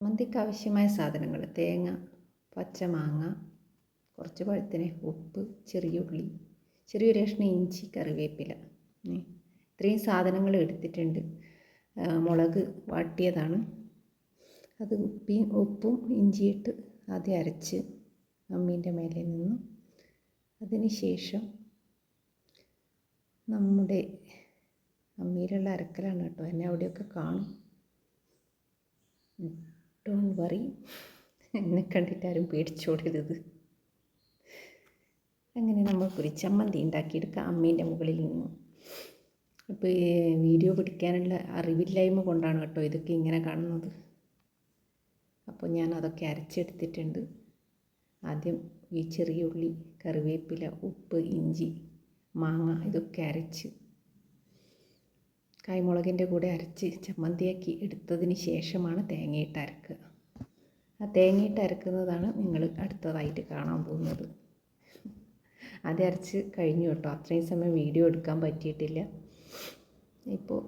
മന്തിക്ക് ആവശ്യമായ സാധനങ്ങൾ. തേങ്ങ പച്ചമാങ്ങ കുറച്ച് പഴുത്തിന് ഉപ്പ് ചെറിയ ഉള്ളി ചെറിയ കഷ്ണം ഇഞ്ചി കറിവേപ്പില. ഇത്രയും സാധനങ്ങൾ എടുത്തിട്ടുണ്ട്. മുളക് വാട്ടിയതാണ്. അത് ഉപ്പി ഉപ്പും ഇഞ്ചിയിട്ട് ആദ്യം അരച്ച് അമ്മീന്റെ മേലെ നിന്നു. അതിന് ശേഷം നമ്മുടെ അമ്മയിലുള്ള അരക്കലാണ് കേട്ടോ. എന്നെ അവിടെയൊക്കെ കാണും. ഡോൺ വറി എന്നെ കണ്ടിട്ട് ആരും പേടിച്ചോടരുത്. അങ്ങനെ നമ്മൾക്കൊരു ചമ്മന്തി ഉണ്ടാക്കിയെടുക്കാം അമ്മേന്റെ മുകളിൽ നിന്ന്. ഇപ്പോൾ വീഡിയോ പിടിക്കാനുള്ള അറിവില്ലായ്മ കൊണ്ടാണ് കേട്ടോ ഇതൊക്കെ ഇങ്ങനെ കാണുന്നത്. അപ്പോൾ ഞാൻ അതൊക്കെ അരച്ചെടുത്തിട്ടുണ്ട്. ആദ്യം ഈ ചെറിയ ഉള്ളി കറിവേപ്പില ഉപ്പ് ഇഞ്ചി മാങ്ങ ഇതൊക്കെ അരച്ച് കായ്മുളകിന്റെ കൂടെ അരച്ച് ചമ്മന്തിയാക്കി എടുത്തതിന് ശേഷമാണ് തേങ്ങയിട്ട് അരക്കുക. ആ തേങ്ങയിട്ട് അരക്കുന്നതാണ് നിങ്ങൾ അടുത്തതായിട്ട് കാണാൻ പോകുന്നത്. അത് അരച്ച് കഴിഞ്ഞു കേട്ടോ. അത്രയും സമയം വീഡിയോ എടുക്കാൻ പറ്റിയിട്ടില്ല. ഇപ്പോൾ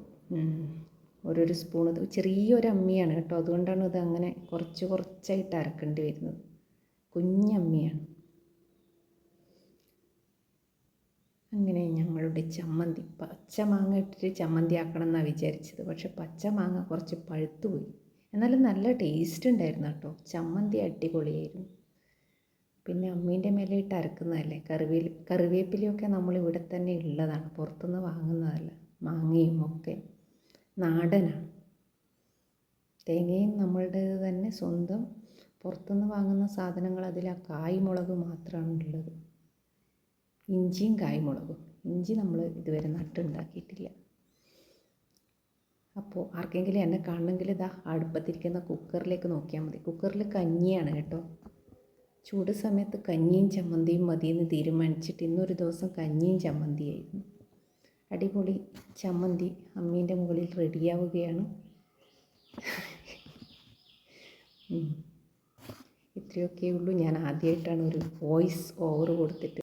ഓരോരോ സ്പൂൺ ചെറിയൊരു അമ്മിയാണ് കേട്ടോ. അതുകൊണ്ടാണ് ഇത് അങ്ങനെ കുറച്ച് കുറച്ചായിട്ട് അരക്കേണ്ടി വരുന്നത്. കുഞ്ഞമ്മിയാണ്. ഞങ്ങളുടെ ചമ്മന്തി. പച്ച മാങ്ങ ഇട്ടിട്ട് ചമ്മന്തി ആക്കണം എന്നാണ് വിചാരിച്ചത്. പക്ഷെ പച്ച മാങ്ങ കുറച്ച് പഴുത്തുപോയി. എന്നാലും നല്ല ടേസ്റ്റ് ഉണ്ടായിരുന്നു കേട്ടോ. ചമ്മന്തി അടിപൊളിയായിരുന്നു. പിന്നെ അമ്മീന്റെ മേലെ ഇട്ട് അരക്കുന്നതല്ലേ? കറിവേൽ കറിവേപ്പിലയൊക്കെ നമ്മൾ ഇവിടെ തന്നെ ഉള്ളതാണ്. പുറത്തുനിന്ന് വാങ്ങുന്നതല്ല. മാങ്ങയും ഒക്കെ. നാടനാണ്. തേങ്ങയും നമ്മളുടേത് തന്നെ സ്വന്തം. പുറത്തുനിന്ന് വാങ്ങുന്ന സാധനങ്ങൾ അതിൽ ആ കായ്മുളക് മാത്രമാണ് ഉള്ളത്. ഇഞ്ചിയും കായ്മുളകും. ഇഞ്ചി നമ്മൾ ഇതുവരെ നട്ടുണ്ടാക്കിയിട്ടില്ല. അപ്പോൾ ആർക്കെങ്കിലും എന്നെ കാണണമെങ്കിൽ ഇതാ അടുപ്പത്തിരിക്കുന്ന കുക്കറിലേക്ക് നോക്കിയാൽ മതി. കുക്കറിൽ കഞ്ഞിയാണ് കേട്ടോ. ചൂട് സമയത്ത് കഞ്ഞിയും ചമ്മന്തിയും മതിയെന്ന് തീരുമാനിച്ചിട്ട് ഇന്നൊരു ദിവസം കഞ്ഞിയും ചമ്മന്തിയായിരുന്നു. അടിപൊളി ചമ്മന്തി അമ്മീന്റെ മുകളിൽ റെഡിയാവുകയാണ്. ഇത്രയൊക്കെ ഉള്ളൂ. ഞാൻ ആദ്യമായിട്ടാണ് ഒരു വോയിസ് ഓവർ കൊടുത്തിട്ട്